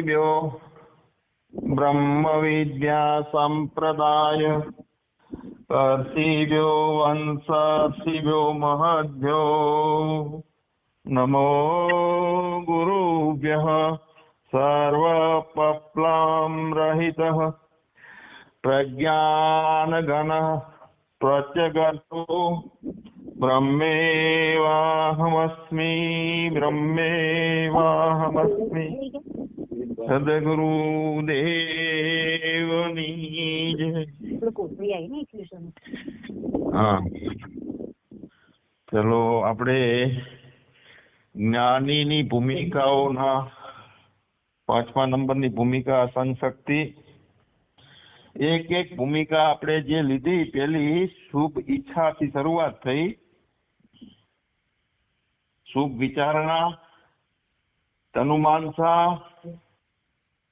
कर्तृभ्यो ब्रह्मविद्यासम्प्रदाय कर्तृभ्यो वंशर्षिभ्यो महद्भ्यो नमो गुरुभ्यः सर्वपप्लां रहितः प्रज्ञानगणः प्रत्यगतो ब्रह्मेवाहमस्मि ब्रह्मेवाहमस्मि સદગુરુદેવની જય. આપણે કોથળી આવી ને એટલે છે. હા. ચલો આપણે જ્ઞાનીની ભૂમિકાઓના પાંચમા નંબરની ભૂમિકા સંશક્તિ એક એક ભૂમિકા આપણે જે લીધી પેલી શુભ ઈચ્છાથી શરૂઆત થઈ. શુભ વિચારણા તનુમાનસા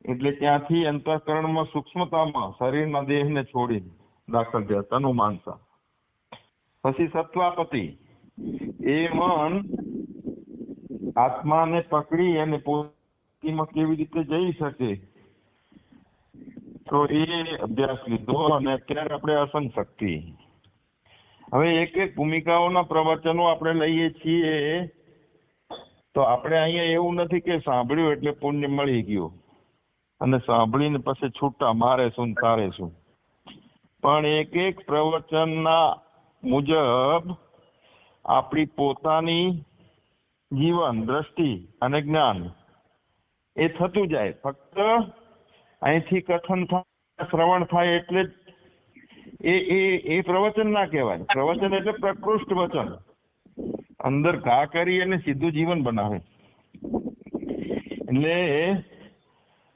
એટલે ત્યાંથી અંતઃકરણમાં સૂક્ષ્મતામાં શરીરના દેહને છોડીને દાખલ થયા તનુમાનસા પછી સત્વાપતિ. એ મન આત્માને પકડી અને પોતીમાં કેવી રીતે જઈ શકે? તો એ અભ્યાસ લીધો અને અત્યારે આપણે અસંગ શક્તિ. હવે એક એક ભૂમિકાઓના પ્રવચનો આપણે લઈએ છીએ. તો આપણે અહીંયા એવું નથી કે સાંભળ્યું એટલે પુણ્ય મળી ગયું. અને સાંભળીને પછી છૂટા મારે શું તારે શું પણ એક એક પ્રવચનના મુજબ આપણી પોતાની જીવન, દ્રષ્ટિ અને જ્ઞાન એ થતું જાય. ફક્ત અહીંથી કથન થાય, શ્રવણ થાય એટલે એ એ એ પ્રવચન ના કહેવાય. પ્રવચન એટલે પ્રકૃષ્ટ વચન. અંદર ઘા કરી અને સીધું જીવન બનાવે. એટલે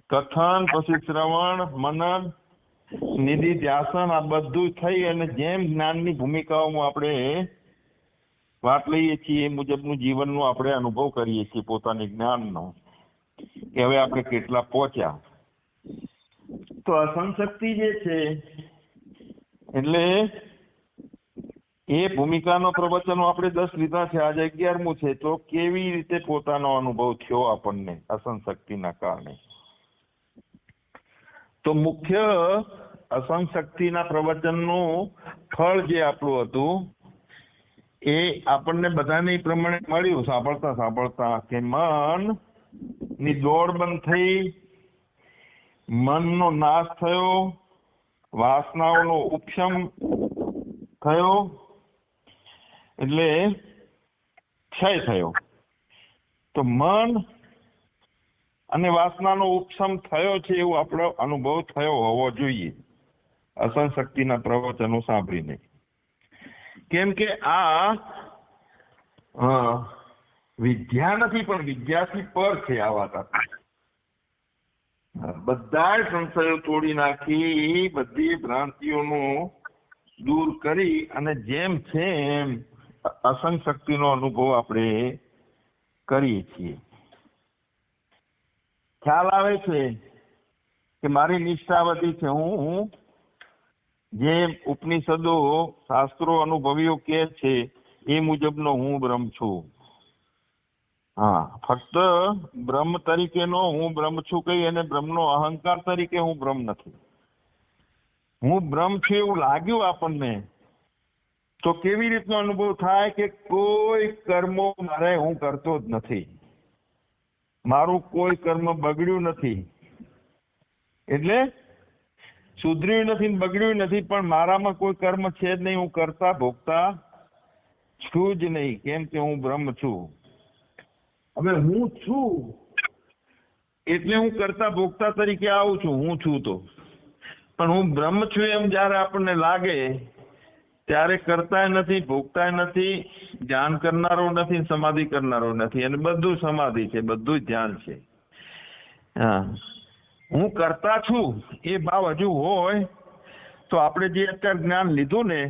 કથન, પછી શ્રવણ, મનન, નિધિ, ધ્યાસન, આ બધું થઈ અને જેમ જ્ઞાનની ભૂમિકાઓમાં આપણે વાત લઈએ છીએ એ મુજબનું જીવનનો આપણે અનુભવ કરીએ છીએ પોતાની જ્ઞાનનો કે હવે આપણે કેટલા પહોંચ્યા. તો અસંશક્તિ જે છે, એટલે એ ભૂમિકાનો પ્રવચનો આપણે દસ લીધા છે, આજે અગિયારમું છે, તો કેવી રીતે પોતાનો અનુભવ થયો આપણને અસંશક્તિના કારણે? તો મુખ્ય અસંશક્તિના પ્રવચનનું ફળ જે આપણું હતું, એ આપણને બધાને પ્રમાણે મળ્યું. સાંભળતા સાંભળતા કે મનની દોડ બંધ થઈ, મનનો નાશ થયો, વાસનાઓનો ઉપશમ થયો, એટલે ક્ષય થયો. તો મન અને વાસનાનો ઉપશમ થયો છે એવો આપણો અનુભવ થયો હોવો જોઈએ. અસંશક્તિના પ્રવચનો સાંભળીને. કેમ કે આ વિદ્યા નથી, પણ વિદ્યાથી પર છે આ વાત બધા સંશયો તોડી નાખી, બધી ભ્રાંતિઓનું દૂર કરી અને જેમ છે એમ અસંગ શક્તિનો અનુભવ આપણે કરીએ છીએ. ખ્યાલ આવે છે કે મારી નિષ્ઠા વધી છે. હું હું જે ઉપનિષદો, શાસ્ત્રો અનુભવીઓ કે છે, એ મુજબનો હું બ્રહ્મ છું. હા, ફક્ત બ્રહ્મ તરીકેનો હું બ્રહ્મ છું કહી અને બ્રહ્મનો અહંકાર તરીકે હું બ્રહ્મ નથી. હું બ્રહ્મ છું એવું લાગ્યું આપણને. તો કેવી રીતનો અનુભવ થાય કે કોઈ કર્મો મારે હું કરતો જ નથી? મારું કોઈ કર્મ બગડ્યું નથી. એટલે સુધર્યું નથી બગડ્યું નથી, પણ મારામાં કોઈ કર્મ છે જ નહીં, હું કરતા ભોગતા છું જ નહીં, કેમ કે હું બ્રહ્મ છું. હવે હું છું એટલે હું કરતા ભોગતા તરીકે આવું છું, હું છું તો. પણ હું બ્રહ્મ છું એમ જ્યારે આપણને લાગે ત્યારે કરતાય નથી, ભોગતાય નથી ધ્યાન કરનારો નથી, સમાધિ કરનારો નથી. અને બધું સમાધિ છે, બધું ધ્યાન છે. હા. કરતા છું, એ ભાવ હજુ હોય, તો આપણે જે અત્યારે જ્ઞાન લીધું ને,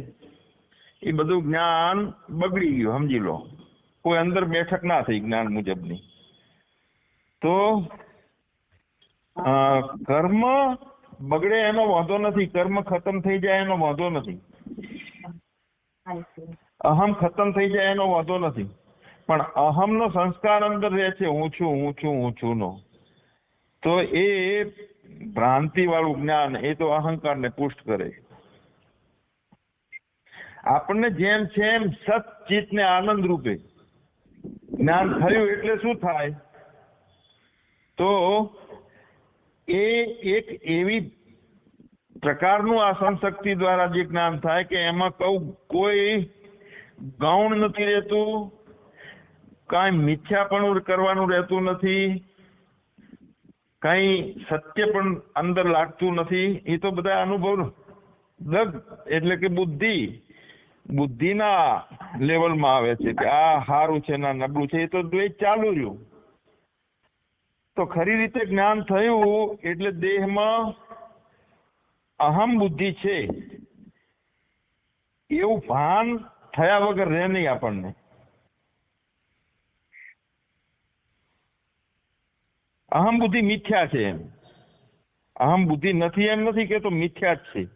એ બધું જ્ઞાન બગડી ગયું, સમજી લો. કોઈ અંદર બેઠક ના થઈ જ્ઞાન મુજબની. તો કર્મ બગડે એનો વાંધો નથી, કર્મ ખતમ થઈ જાય એનો વાંધો નથી. અહમ ખતમ થઈ જાય એનો વાંધો નથી. પણ અહમનો સંસ્કાર અંદર રહે છે, હું છું, હું નો. તો એ ભ્રાંતિ વાળું જ્ઞાન, એ તો અહંકારને પુષ્ટ કરે. આપણને જેમ છે એમ સચિત ને આનંદ રૂપે. જ્ઞાન થયું એટલે શું થાય? તો એ એક એવી પ્રકારનું આ સંશક્તિ દ્વારા જે જ્ઞાન થાય કે એમાં કઉ કોઈ ગૌણ નથી રહેતું, કાંઈ મિથ્યાપણું કરવાનું રહેતું નથી, કઈ સત્ય પણ અંદર લાગતું નથી એ તો બધા અનુભવ દગ, એટલે કે બુદ્ધિ, બુદ્ધિના લેવલમાં આવે છે કે આ સારું છે ના નબળું છે એ તો દ્વૈત ચાલુ રહ્યું. તો ખરી રીતે જ્ઞાન થયું, એટલે દેહમાં અહમ બુદ્ધિ છે. એવું ભાન થયા વગર રહે નહીં આપણને. અહમ બુદ્ધિ મિથ્યા છે એમ. અહમ બુદ્ધિ નથી એમ નથી કે તો મિથ્યા જ છે.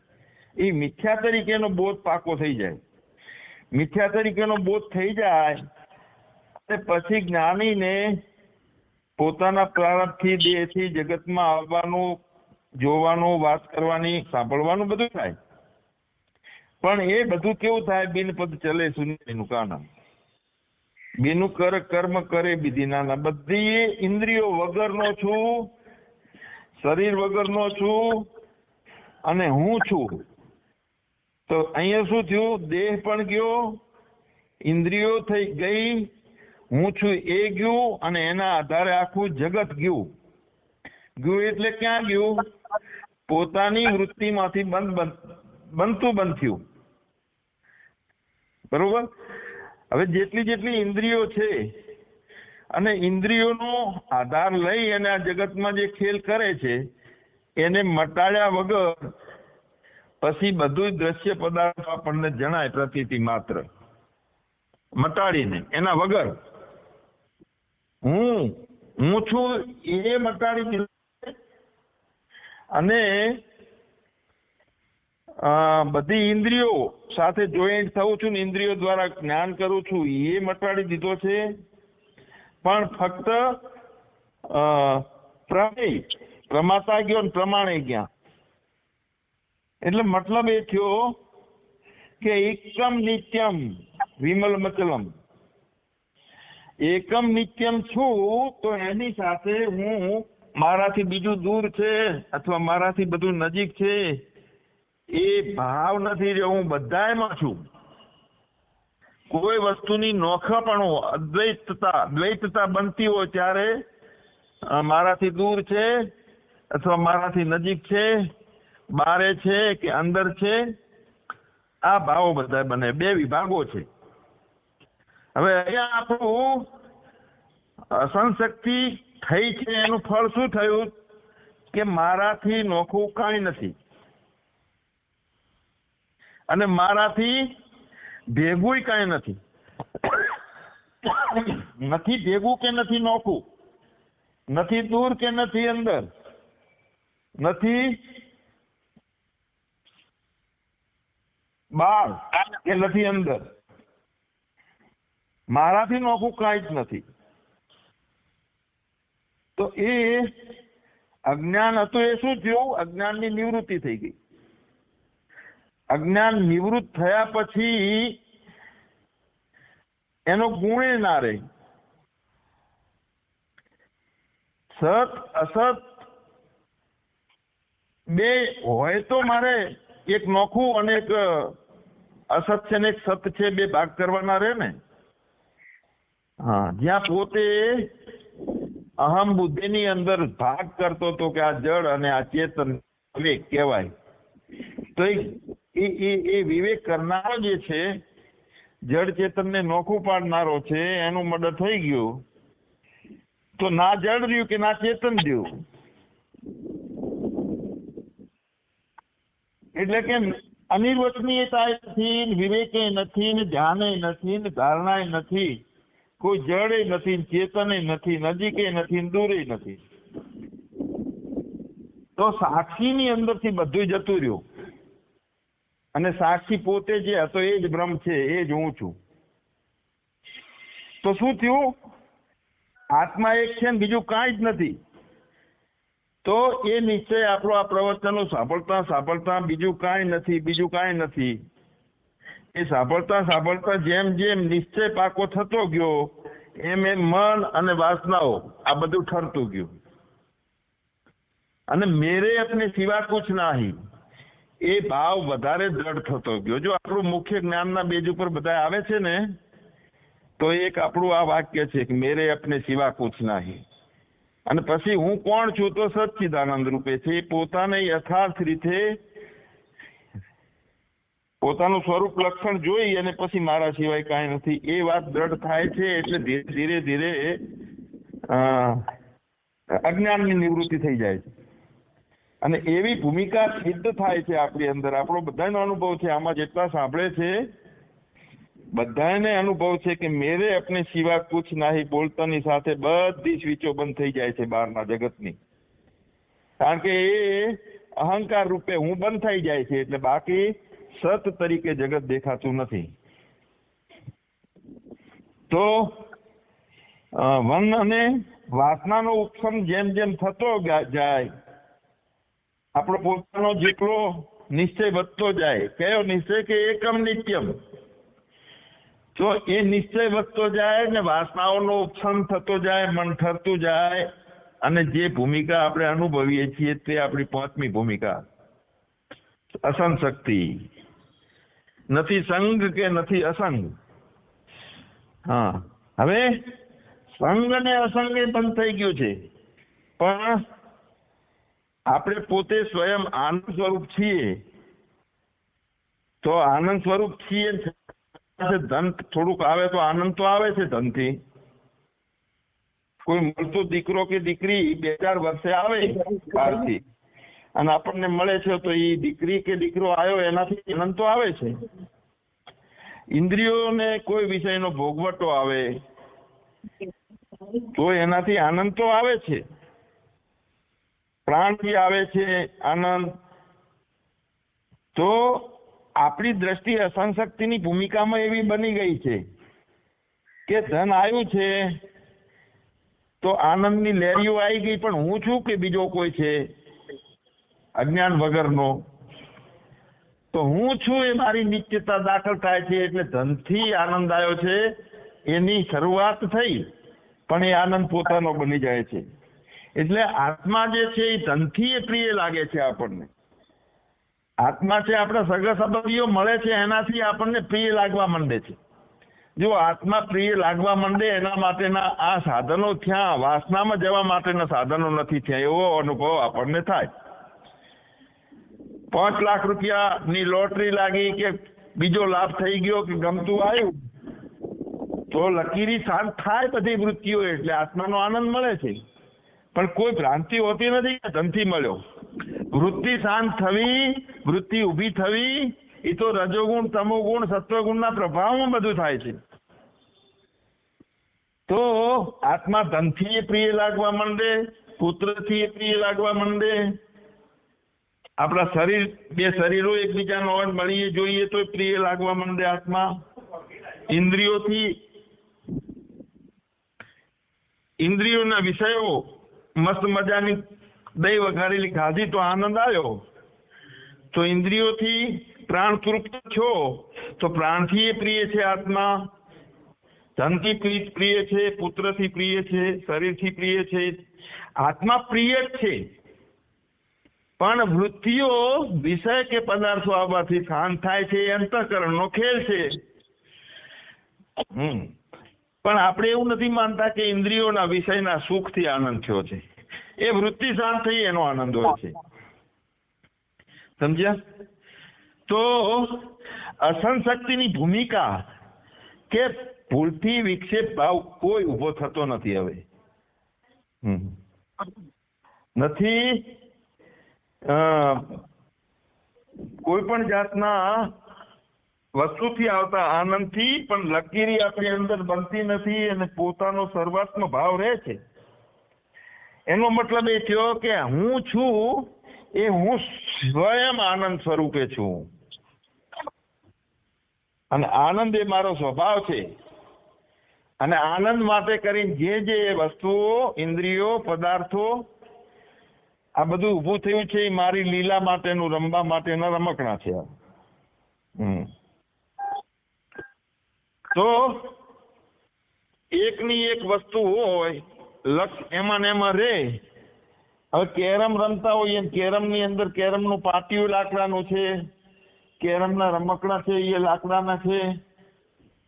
એ મિથ્યા તરીકેનો બોધ પાકો થઈ જાય. મિથ્યા તરીકેનો બોધ થઈ જાય અને પછી જ્ઞાનીને પોતાના પ્રારંભથી દેહથી, જગતમાં આવવાનું જોવાનું, વાત કરવાની, સાંભળવાનું બધું થાય. પણ એ બધું કેવું થાય, બિનપદ ચલે શૂન્યનું કાનમ. બેનું કર, કર્મ કરે વિધિના બધી ઇન્દ્રિયો વગરનો છું, શરીર વગરનો છું, અને હું છું. તો અહીંયા શું થયું? દેહ પણ ગયો, ઇન્દ્રિયો થઈ ગઈ, હું છું એ ગયું, અને એના આધારે આખું જગત ગયું. ગયું એટલે ક્યાં ગયું? પોતાની વૃત્તિમાંથી બંધ બનતું બંધ થયું. બરોબર? હવે જેટલી જેટલી ઇન્દ્રિયો છે, અને ઇન્દ્રિયોનો આધાર લઈ અને આ જગતમાં જે ખેલ કરે છે, એને મટાડ્યા વગર પછી બધું દ્રશ્ય પદાર્થ આપણને જણાય પ્રતીતિ માત્ર. મટાડીને, એના વગર. હું હું છું એ મટાડી અને બધી ઇન્દ્રિયો સાથે જોઈન્ટ થઉં છું ને ઇન્દ્રિયો દ્વારા જ્ઞાન કરું છું, એ મટાડી દીધો છે. પણ ફક્ત પ્રમાતા ગયો ને પ્રમાણે ગયા. એટલે મતલબ એ થયો કે એકમ નિત્યમ વિમલ મચલમ એકમ નિત્યમ છું, તો એની સાથે હું મારાથી બીજું દૂર છે અથવા મારાથી બધું નજીક છે, એ ભાવ નથી રહ્યો. હું બધાયમાં છું. કોઈ વસ્તુની નોખાપણું, અદ્વૈતતા, દ્વૈતતા બનતી હોય ત્યારે મારાથી દૂર છે અથવા મારાથી નજીક છે, બારે છે કે અંદર છે, આ ભાવો બધા બને. બે વિભાગો છે. હવે અહીંયા આપણું સંશક્તિ થઈ છે, એનું ફળ શું થયું? કે મારાથી નોખું કાંઈ નથી. અને મારાથી ભેગું કાંઈ નથી. નથી ભેગું કે નથી નોખું નથી દૂર કે નથી અંદર? નથી બહાર કે નથી અંદર? મારાથી નોખું કાંઈ જ નથી. તો એ અજ્ઞાન હતું એ શું થયું? અજ્ઞાનની નિવૃત્તિ થઈ ગઈ. અજ્ઞાન નિવૃત્ત થયા પછી એનો ગુણે ના રહે. સત, અસત બે હોય તો મારે એક નોખું અને એક અસત છે ને એક સત છે, બે ભાગ કરવાના રહે ને? હા, જ્યાં પોતે અહમ બુદ્ધિની અંદર ભાગ કરતો તો કે આ જળ અને આ ચેતન વિવેક કહેવાય. તો એ એ એ વિવેક કરનારો જે છે, જળ ચેતનને નોખું પાડનારો છે, એનું મર્ડર થઈ ગયું. તો ના જળ રહ્યું કે ના ચેતન રહ્યું? એટલે કે અનિર્વચનીયતા નથી ને વિવેકે નથી ને ધ્યાને નથી ને ધારણાએ નથી. કોઈ જડે નથી, ચેતને નથી નજીકે નથી દૂરે નથી. તો સાક્ષીની અંદરથી બધું જતું રહ્યું. અને સાક્ષી પોતે જે હતો, એ જ બ્રહ્મ છે, એ જ હું છું. તો શું થયું? આત્મા એક છે ને બીજું કાંઈ જ નથી. તો એ નિશ્ચય આપણો આ પ્રવચનો સાંભળતા સાંભળતા બીજું કાંઈ નથી, બીજું કાંઈ નથી. એ સાંભળતા સાંભળતા જેમ જેમ નિશ્ચય પાકો થતો ગયો, એમ એમ મન અને વાસનાઓ આ બધું ઠરતું ગયું. અને મેરે અપને સિવા કુછ નાહી. એ ભાવ વધારે દ્રઢ થતો ગયો. જો આપણું મુખ્ય જ્ઞાનના બેજ ઉપર બધા આવે છે ને, તો એક આપણું આ વાક્ય છે કે મેરે અપને સિવા કુછ નાહી. અને પછી હું કોણ છું તો સચ્ચિદાનંદ રૂપે છે. એ પોતાને યથાર્થ રીતે પોતાનું સ્વરૂપ લક્ષણ જોઈ અને પછી મારા સિવાય કાંઈ નથી. એ વાત દ્રઢ થાય છે એટલે ધીરે ધીરે ધીરે અજ્ઞાનની નિવૃત્તિ થઈ જાય છે. અને એવી ભૂમિકા સિદ્ધ થાય છે આપણી અંદર. આપણો બધાનો અનુભવ છે. આમાં જેટલા સાંભળે છે, બધાને અનુભવ છે કે મેરે અપને સિવા કુછ નાહી બોલતાની સાથે બધી સ્વીચો બંધ થઈ જાય છે બહારના જગતની. કારણ કે એ અહંકાર રૂપે હું બંધ થઈ જાય છે. એટલે બાકી સત તરીકે જગત દેખાતું નથી. તો વન અને વાસનાનો ઉપસમ જેમ જેમ થતો જાય, આપણો પોતાનો જેટલો નિશ્ચય વધતો જાય, કયો નિશ્ચય કે એકમ નિત્યમ? તો એ નિશ્ચય વધતો જાય ને વાસનાઓનો ઉપસમ થતો જાય, મન ઠરતું જાય, અને જે ભૂમિકા આપણે અનુભવીએ છીએ તે આપણી પાંચમી ભૂમિકા. અસંગ શક્તિ નથી સંગ કે નથી અસંગ? હા. હવે સંગ અને અસંગ બંધ થઈ ગયું છે. પણ આપણે પોતે સ્વયં આનંદ સ્વરૂપ છીએ. તો આનંદ સ્વરૂપ છીએ ધન થોડુંક આવે તો આનંદ તો આવે છે ધનથી. કોઈ મળતો દીકરો કે દીકરી બે ચાર વર્ષે આવે બહારથી અને આપણને મળે છે તો એ દીકરી કે દીકરો આવ્યો એનાથી આનંદ તો આવે છે. ઇન્દ્રિયોને કોઈ વિષયનો ભોગવટો આવે, તો એનાથી આનંદ તો આવે છે. પ્રાણથી આવે છે આનંદ. તો આપણી દ્રષ્ટિ અસંશક્તિની ભૂમિકામાં એવી બની ગઈ છે કે ધન આવ્યું છે તો આનંદની લહેરીઓ આવી ગઈ પણ હું છું કે બીજો કોઈ છે? અજ્ઞાન વગરનો. તો હું છું એ મારી નિશ્ચિતતા દાખલ થાય છે એટલે ધનથી આનંદ આવ્યો છે. એની શરૂઆત થઈ, પણ એ આનંદ પોતાનો બની જાય છે. એટલે આત્મા જે છે એ ધનથી એ પ્રિય લાગે છે આપણને. આત્મા છે આપણા સગા સંબંધીઓ મળે છે, એનાથી આપણને પ્રિય લાગવા માંડે છે. જો આત્મા પ્રિય લાગવા માંડે, એના માટેના આ સાધનો થયા વાસનામાં જવા માટેના સાધનો નથી થયા. એવો અનુભવ આપણને થાય. પાંચ લાખ રૂપિયાની લોટરી લાગી કે બીજો લાભ થઈ ગયો કે ગમતું આવ્યું તો લકીરી શાંત થાય બધી વૃત્તિઓ એટલે આત્માનો આનંદ મળે છે. પણ કોઈ ભ્રાંતિ હોતી નથી કે ધનથી મળ્યો. વૃત્તિ શાંત થવી, વૃત્તિ ઊભી થવી એ તો રજોગુણ, તમોગુણ, સત્વગુણના પ્રભાવમાં બધું થાય છે. તો આત્મા ધનથી એ પ્રિય લાગવા માંડે, પુત્રથી એ પ્રિય લાગવા માંડે આપણા શરીર, બે શરીરો એકબીજાનો અવાજ મળીએ જોઈએ તો પ્રિય લાગવા માંડે આત્મા. ઇન્દ્રિયોથી ઇન્દ્રિયોના વિષયો મસ્ત મજાની દહીં વઘારેલી ખાધી તો આનંદ આવ્યો. તો ઇન્દ્રિયોથી પ્રાણ તૃપ્ત છો તો પ્રાણથી પ્રિય છે આત્મા. ધનથી પ્રિ- પ્રિય છે, પુત્રથી પ્રિય છે, શરીરથી પ્રિય છે. આત્મા પ્રિય જ છે. પણ વૃત્તિઓ વિષય કે પદાર્થો આવવાથી શાંત થાય છે, એ અંતઃકરણનો ખેલ છે. પણ આપણે એવું નથી માનતા કે ઇન્દ્રિયોના વિષયના સુખથી આનંદ થયો છે. એ વૃત્તિ શાંત થઈ, એનો આનંદ હોય છે. સમજ્યા? તો અસંશક્તિની ભૂમિકા કે ભૂલથી વિક્ષેપ ભાવ કોઈ ઊભો થતો નથી હવે. નથી કોઈ પણ જાતના વસ્તુથી આવતા આનંદથી પણ લકીરી આપણી અંદર બનતી નથી અને પોતાનો સર્વાત્મ ભાવ રહે છે. એનો મતલબ એ થયો કે હું છું એ હું સ્વયં આનંદ સ્વરૂપે છું. અને આનંદ એ મારો સ્વભાવ છે. અને આનંદ માટે કરીને જે જે વસ્તુઓ, ઇન્દ્રિયો, પદાર્થો આ બધું ઊભું થયું છે એ મારી લીલા માટેનું, રમવા માટેના રમકડા છે તો એકની એક વસ્તુ હોય લક્ષ એમાં ને એમાં રે. હવે કેરમ રમતા હોઈએ કેરમ કેરમની અંદર કેરમનું પાટિયું લાકડાનું છે, કેરમના રમકડા છે, એ લાકડાના છે.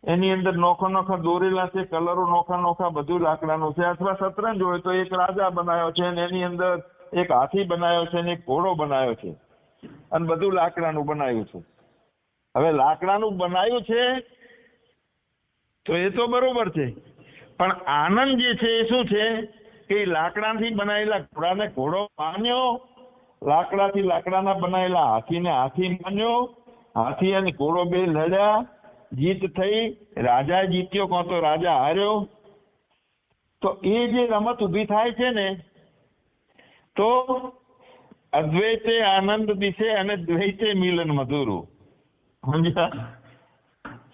એની અંદર નોખા નોખા દોરેલા છે, કલરો નોખા નોખા બધું લાકડાનું છે. અથવા શતરંજ હોય તો એક રાજા બનાવ્યો છે અને એની અંદર એક હાથી બનાવ્યો છે અને એક ઘોડો બનાવ્યો છે. અને બધું લાકડાનું બનાવ્યું છે. હવે લાકડાનું બનાવ્યું છે તો એ તો બરોબર છે. પણ આનંદ જે છે એ શું છે? કે લાકડાથી બનાવેલા ઘોડાને ઘોડો માન્યો, લાકડાથી લાકડાના બનાવેલા હાથીને હાથી માન્યો, હાથી અને ઘોડો બે લડ્યા, જીત થઈ રાજા જીત્યો, કાં તો રાજા હાર્યો. તો એ જે રમત ઊભી થાય છે ને તો અદ્વૈતે આનંદ દિશે અને દ્વૈતે મિલન મધુરું.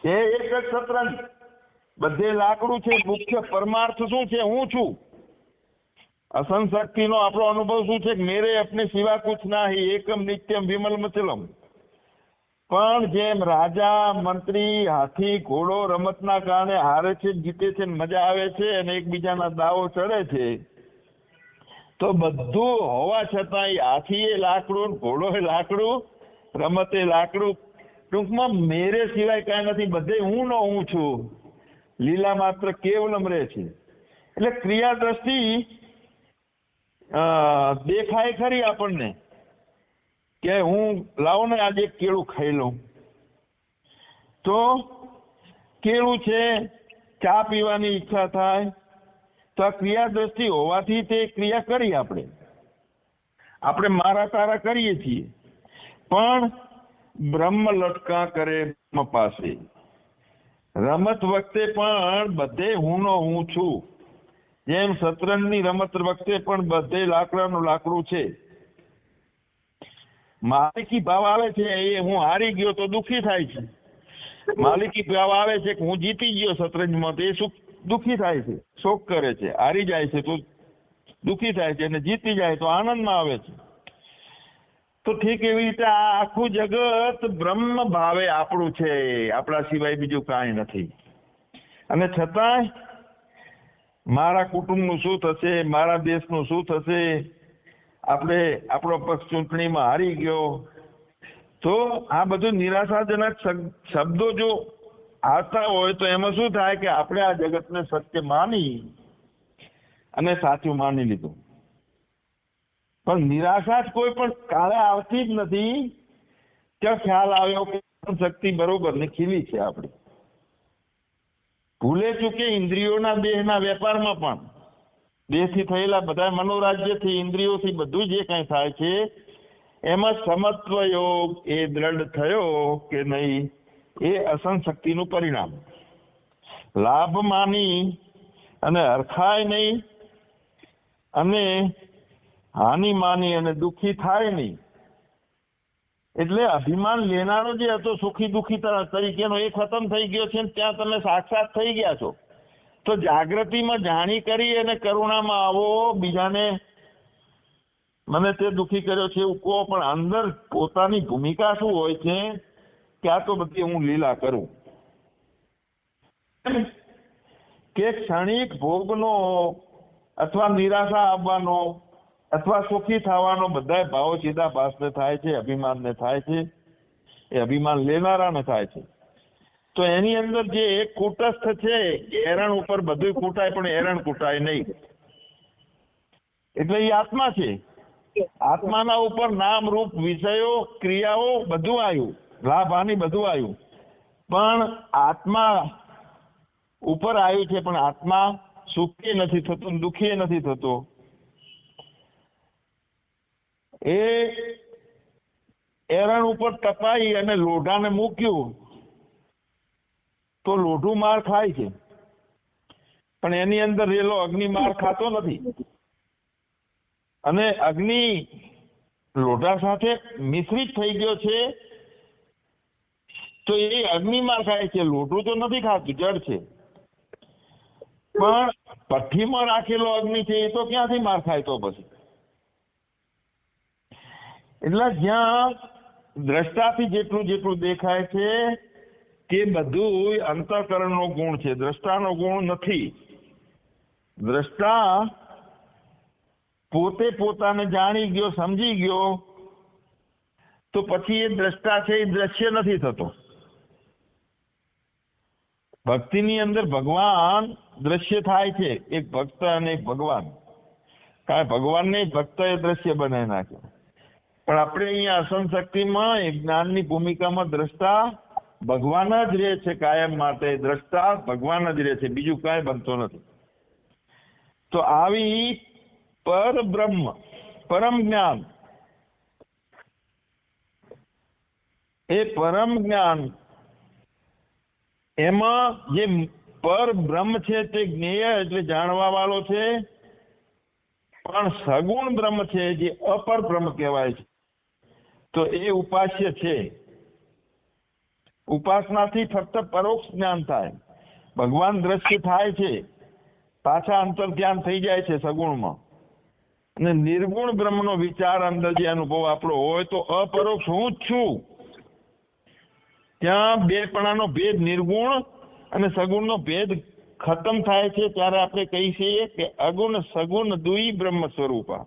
છે એક જ સતરંજ બધે લાકડું છે, મુખ્ય પરમાર્થ શું છે? હું છું. અસન શક્તિનો આપણો અનુભવ શું છે? મેરે અપને સિવા કુછ નાહી, એકમ નિત્યમ વિમલ મચલમ પણ જેમ રાજા, મંત્રી, હાથી, ઘોડો રમતના કારણે હારે છે જીતે છે ને મજા આવે છે અને એકબીજાના દાવો ચડે છે તો બધું હોવા છતાંય હાથીએ લાકડું ઘોડો ઘોડોએ લાકડું, રમતે લાકડું. ટૂંકમાં મેરે સિવાય કાંઈ નથી, બધે હું નો હું છું. લીલા માત્ર કેવલમ રહે છે. એટલે ક્રિયા દ્રષ્ટિ દેખાય ખરી આપણને કે હું લાવો ને આજે કેળું ખાઈ લઉં. તો કેળું છે, ચા પીવાની ઈચ્છા થાય તો આ ક્રિયા દ્રષ્ટિ હોવાથી તે ક્રિયા કરી આપણે. આપણે મારા તારા કરીએ છીએ. પણ બ્રહ્મ લટકા કરે બ્રહ્મ પાસે. રમત વખતે પણ બધે હું નો હું છું. જેમ શતરંજની રમત વખતે પણ બધે લાકડાનું લાકડું છે. માલિકી ભાવ આવે છે, એ હું હારી ગયો તો દુખી થાય છે. માલિકી ભાવ આવે છે કે હું જીતી ગયો શતરંજમાં, તો એ સુખ દુખી થાય છે, શોક કરે છે, હારી જાય છે, તો દુઃખી થાય છે અને જીતી જાય તો આનંદમાં આવે છે. તો ઠીક એવી રીતે આ આખું જગત બ્રહ્મ ભાવે આપણું છે, આપણા સિવાય બીજું કાંઈ નથી. અને છતાંય મારા કુટુંબનું શું થશે, મારા દેશનું શું થશે, આપણે આપણો પક્ષ ચૂંટણીમાં હારી ગયો. તો આ બધું નિરાશાજનક શબ- શબ્દો જો આવતા હોય તો એમાં શું થાય કે આપણે આ જગતને સત્ય માની અને સાચું માની લીધું. પણ નિરાશા જ કોઈ પણ કાળે આવતી જ નથી ત્યાં ખ્યાલ આવ્યો કે શક્તિ બરોબર ને ખીલી છે આપણી. ભૂલે ચૂકે ઇન્દ્રિયોના દેહના વેપારમાં પણ. દેહથી થયેલા બધા મનોરાજ્યથી, ઇન્દ્રિયોથી બધું જે કંઈ થાય છે, એમાં સમત્વ યોગ એ દ્રઢ થયો કે નહીં? એ અસન પરિણામ. લાભ માની અને હરખાય નહીં અને હાનિ માની અને દુખી થાય નહીં. એટલે અભિમાન લેનારો જે હતો સુખી દુખી તરીકેનો એ ખતમ થઈ ગયો છે ત્યાં તમે સાક્ષાત થઈ ગયા છો. તો જાગૃતિમાં જાણી કરી અને કરુણામાં આવો, બીજાને મને તે દુઃખી કર્યો છે એવું કહો, પણ અંદર પોતાની ભૂમિકા શું હોય છે? કે તો બધી હું લીલા કરું. કે ક્ષણિક ભોગનો અથવા નિરાશા આવવાનો અથવા સુખી થવાનો બધા ભાવો સીધા ભાસને થાય છે, અભિમાનને થાય છે, એ અભિમાન લેનારાને થાય છે. તો એની અંદર જે એક કુટસ્થ છે એરણ ઉપર બધું કૂટાય, પણ એરણ કૂટાય નહીં. એટલે એ આત્મા છે. આત્માના ઉપર નામ રૂપ વિષયો, ક્રિયાઓ બધું આવ્યું લાભ હાનિ બધું આવ્યું. પણ આત્મા ઉપર આવ્યું છે, પણ આત્મા સુખી નથી થતો ને નથી થતો. એ એરણ ઉપર તપાઈ અને લોઢાને મૂક્યું, તો લોઢું માર ખાય છે. પણ એની અંદર રેલો અગ્નિ માર ખાતો નથી. અને અગ્નિ લોઢા સાથે મિશ્રિત થઈ ગયો છે તો એ અગ્નિ માર ખાય છે લોઢું તો નથી ખાતું, જડ છે. પણ ભઠ્ઠીમાં રાખેલો અગ્નિ છે, એ તો ક્યાંથી માર ખાય તો પછી? એટલે જ્યાં દ્રષ્ટાથી જેટલું જેટલું દેખાય છે, તે બધું અંતઃકરણનો ગુણ છે. દ્રષ્ટાનો ગુણ નથી. દ્રષ્ટા પોતે પોતાને જાણી ગયો, સમજી ગયો, તો પછી એ દ્રષ્ટા છે એ દ્રશ્ય નથી થતો. ભક્તિની અંદર ભગવાન દ્રશ્ય થાય છે એક ભક્ત અને એક ભગવાન. કારણ ભગવાનને જ ભક્ત એ દ્રશ્ય બનાવી નાખ્યો પણ આપણે અહીંયા અસન શક્તિમાં જ્ઞાનની ભૂમિકામાં દ્રષ્ટા ભગવાન જ રહે છે કાયમ માટે. દ્રષ્ટા ભગવાન જ રહે છે, બીજું કાંઈ બનતો નથી. તો આવી પર બ્રહ્મ, પરમ જ્ઞાન. એ પરમ જ્ઞાન એમાં જે પર બ્રહ્મ છે તે જ્ઞેય એટલે જાણવા વાળો છે. પણ સગુણ બ્રહ્મ છે જે અપર બ્રહ્મ કહેવાય છે. તો એ ઉપાસ્ય છે. ઉપાસનાથી ફક્ત પરોક્ષ જ્ઞાન થાય. ભગવાન દ્રશ્ય થાય છે. પાછા અંતર ધ્યાન થઈ જાય છે સગુણમાં. અને નિર્ગુણ બ્રહ્મનો વિચાર અંદર જે અનુભવ આપણો હોય તો અપરોક્ષ હું જ છું. ત્યાં બેપણાનો ભેદ નિર્ગુણ અને સગુણનો ભેદ ખતમ થાય છે ત્યારે આપણે કહી છીએ કે અગુણ, સગુણ દુઈ બ્રહ્મ સ્વરૂપા.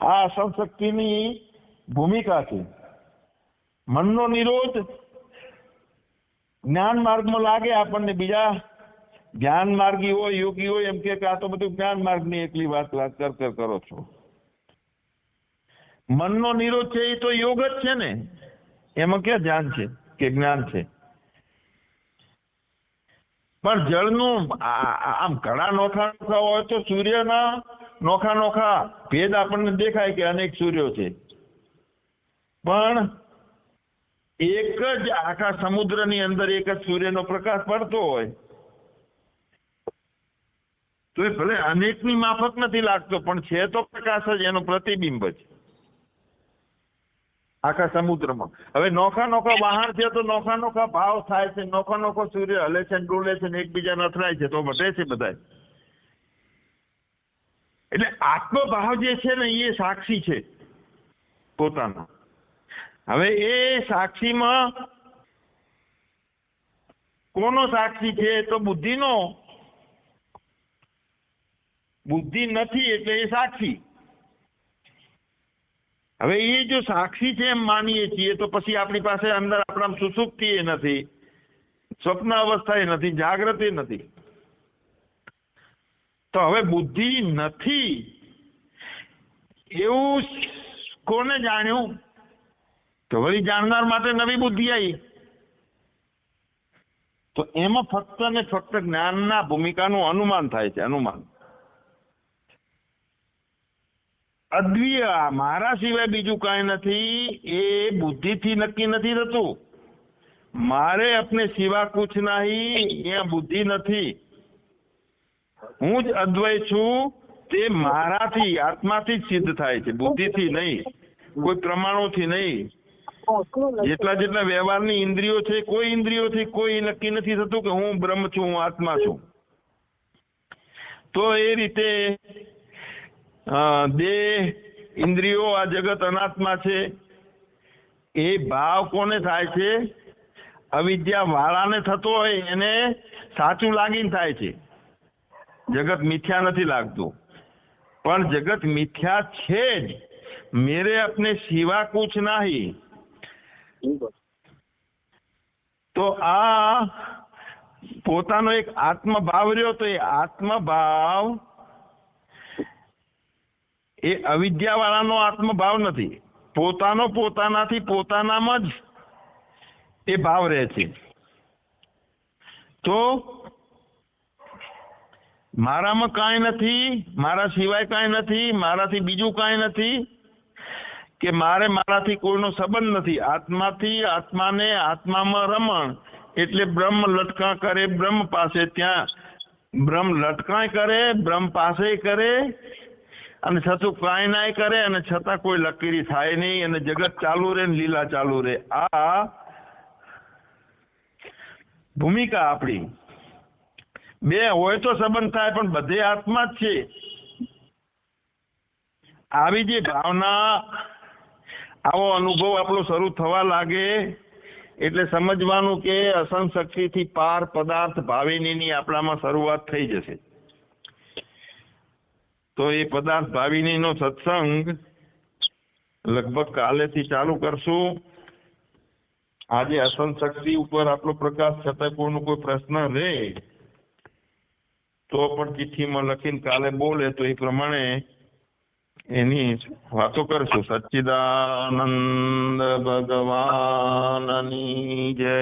આ અસંશક્તિની ભૂમિકા છે. મનનો નિરોધ જ્ઞાન માર્ગમાં લાગે, આપણને બીજા જ્ઞાન માર્ગી હોય, યોગી હોય, એમ કે આ તો બધું જ્ઞાન માર્ગની એકલી વાત વાત કર કર કરો છો. મનનો નિરોધ છે એ તો યોગ જ છે ને? એમાં ક્યાં ધ્યાન છે? કે જ્ઞાન છે. પણ જળનું આમ ઘણા નોખા નોખા હોય તો સૂર્યના નોખા નોખા ભેદ આપણને દેખાય કે અનેક સૂર્યો છે. પણ એક જ આખા સમુદ્રની અંદર એક જ સૂર્યનો પ્રકાશ પડતો હોય, તો એ ભલે અનેકની માફક નથી લાગતો, પણ છે તો પ્રકાશ જ, એનો પ્રતિબિંબ જ. આખા સમુદ્રમાં. હવે નોખા નોખા વાહન છે તો નોખા નોખા ભાવ થાય છે, નોખા નોખો સૂર્ય હલે છે ડોલે છે ને એકબીજાને અથડાય છે, તો વધે છે બધા એટલે આત્મભાવ જે છે ને એ સાક્ષી છે, પોતાનો. હવે એ સાક્ષીમાં કોનો સાક્ષી છે તો બુદ્ધિનો. બુદ્ધિ નથી એટલે એ સાક્ષી. હવે એ જો સાક્ષી છે એમ માનીએ છીએ, તો પછી આપણી પાસે અંદર આપણા સુસુપ્તિ એ નથી, સ્વપ્ન અવસ્થા એ નથી, જાગૃતિ નથી. તો હવે બુદ્ધિ નથી. એવું કોને જાણ્યું? તો વળી જાણનાર માટે નવી બુદ્ધિ આવી. તો એમાં ફક્ત ને ફક્ત જ્ઞાનના ભૂમિકાનું અનુમાન થાય છે, અનુમાન. અદ્વિય મારા સિવાય બીજું કાંઈ નથી. એ બુદ્ધિથી નક્કી નથી થતું. મારે અપને સિવા કુછ નહીં. એ બુદ્ધિ નથી. હું જ અદ્વય છું. તે મારાથી, આત્માથી જ સિદ્ધ થાય છે. બુદ્ધિથી નહીં. કોઈ પ્રમાણોથી નહીં. જેટલા જેટલા વ્યવહારની ઇન્દ્રિયો છે, કોઈ ઇન્દ્રિયોથી કોઈ નક્કી નથી થતું કે હું બ્રહ્મ છું, હું આત્મા છું. તો એ રીતે દેહ, ઇન્દ્રિયો આ જગત અનાત્મા છે. એ ભાવ કોને થાય છે? અવિદ્યા વાળાને થતો હોય એને સાચું લાગીને થાય છે. જગત મિથ્યા નથી લાગતું. પણ જગત મિથ્યા છે જ. મેરે અપને સિવા કુછ નહીં. તો આ પોતાનો એક આત્મભાવ રહ્યો તો એ આત્મભાવ એ અવિદ્યા વાળાનો આત્મભાવ નથી. પોતાનો પોતાનાથી પોતાનામાં જ એ ભાવ રહે છે. તો મારામાં કાંઈ નથી, મારા સિવાય કાંઈ નથી, મારાથી બીજું કાંઈ નથી કે મારે મારાથી કોઈનો સંબંધ નથી. આત્માથી આત્માને આત્મામાં રમણ એટલે બ્રહ્મ લટકા કરે બ્રહ્મ પાસે ત્યાં. બ્રહ્મ લટકાય કરે, બ્રહ્મ પાસે કરે અને છતું કાંઈ ના કરે અને છતાં કોઈ લકીરી થાય નહીં અને જગત ચાલુ રહે ને લીલા ચાલુ રહે. આ ભૂમિકા આપણી. બે હોય તો સંબંધ થાય, પણ બધે આત્મા જ છે. આવી જે ભાવના, આવો અનુભવ આપણો શરૂ થવા લાગે, એટલે સમજવાનું કે અસંશક્તિથી પાર પદાર્થ ભાવિનીની આપણામાં શરૂઆત થઈ જશે. તો એ પદાર્થ ભાવિનીનો સત્સંગ લગભગ કાલેથી ચાલુ કરશું. આજે અસન શક્તિ ઉપર આટલો પ્રકાશ છતાં કોઈનો કોઈ પ્રશ્ન રહે, તો પણ ચિઠ્ઠીમાં લખીને કાલે બોલે તો એ પ્રમાણે એની વાતો કરશું. સચ્ચિદાનંદ ભગવાનની જય.